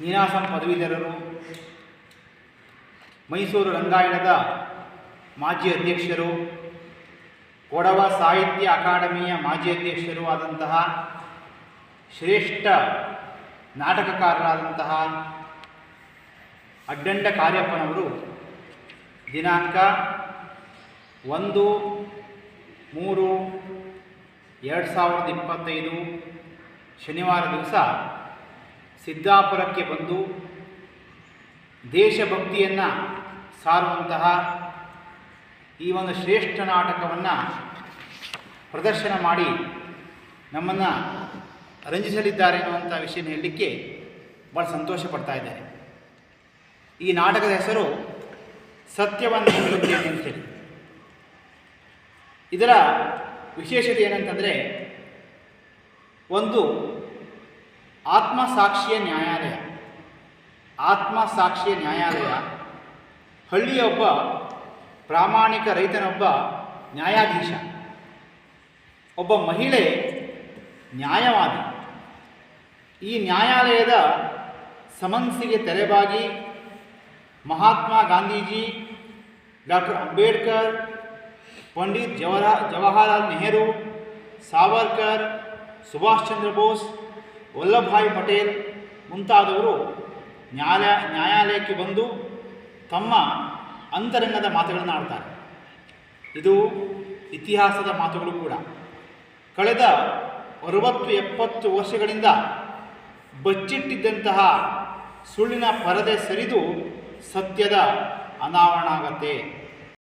ನೀನಾಸಂ ಪದವೀಧರರು. ಮೈಸೂರು ರಂಗಾಯಣದ ಮಾಜಿ ಅಧ್ಯಕ್ಷರು, ಕೊಡವ ಸಾಹಿತ್ಯ ಅಕಾಡೆಮಿಯ ಮಾಜಿ ಅಧ್ಯಕ್ಷರು ಆದಂತಹ, ಶ್ರೇಷ್ಠ ನಾಟಕಕಾರರಾದಂತಹ ಅಡ್ಡಂಡ ಕಾರ್ಯಪ್ಪನವರು ದಿನಾಂಕ ಒಂದು ಮೂರು ಎರಡು ಸಾವಿರದ ಇಪ್ಪತ್ತೈದು ಶನಿವಾರ ದಿವಸ ಸಿದ್ದಾಪುರಕ್ಕೆ ಬಂದು ದೇಶಭಕ್ತಿಯನ್ನು ಸಾರುವಂತಹ ಈ ಒಂದು ಶ್ರೇಷ್ಠ ನಾಟಕವನ್ನು ಪ್ರದರ್ಶನ ಮಾಡಿ ನಮ್ಮನ್ನು ರಂಜಿಸಲಿದ್ದಾರೆ ಅನ್ನುವಂಥ ವಿಷಯ ಹೇಳಲಿಕ್ಕೆ ಭಾಳ ಸಂತೋಷ ಪಡ್ತಾ ಇದ್ದಾರೆ ಈ ನಾಟಕದ ಹೆಸರು ಸತ್ಯವನ್ನು ಹೇಳುತ್ತೇನೆ ಅಂತೇಳಿ ಇದರ ವಿಶೇಷತೆ ಏನಂತಂದರೆ ಒಂದು ಆತ್ಮಸಾಕ್ಷಿಯ ನ್ಯಾಯಾಲಯ. ಆತ್ಮ ಆತ್ಮಸಾಕ್ಷಿಯ ನ್ಯಾಯಾಲಯ. ಹಳ್ಳಿಯ ಒಬ್ಬ ಪ್ರಾಮಾಣಿಕ ರೈತನೊಬ್ಬ ನ್ಯಾಯಾಧೀಶ. ಒಬ್ಬ ಮಹಿಳೆ ನ್ಯಾಯವಾದಿ. ಈ ನ್ಯಾಯಾಲಯದ ಸಮನ್ಸಿಗೆ ತೆರೆಬಾಗಿ ಮಹಾತ್ಮ ಗಾಂಧೀಜಿ ಡಾಕ್ಟರ್ ಅಂಬೇಡ್ಕರ್, ಪಂಡಿತ್ ಜವಹರ ಜವಾಹರಲಾಲ್ ನೆಹರು, ಸಾವರ್ಕರ್, ಸುಭಾಷ್ ಚಂದ್ರ ಬೋಸ್ ವಲ್ಲಭಭಾಯ್ ಪಟೇಲ್ ಮುಂತಾದವರು ನ್ಯಾಯ, ನ್ಯಾಯಾಲಯಕ್ಕೆ ಬಂದು ತಮ್ಮ ಅಂತರಂಗದ ಮಾತುಗಳನ್ನು ಆಡ್ತಾರೆ. ಇದು ಇತಿಹಾಸದ ಮಾತುಗಳು ಕೂಡ. ಕಳೆದ ಅರುವತ್ತು ಎಪ್ಪತ್ತು ವರ್ಷಗಳಿಂದ ಬಚ್ಚಿಟ್ಟಿದ್ದಂತಹ ಸುಳ್ಳಿನ ಪರದೆ ಸರಿದು ಸತ್ಯದ ಅನಾವರಣ ಆಗತ್ತೆ.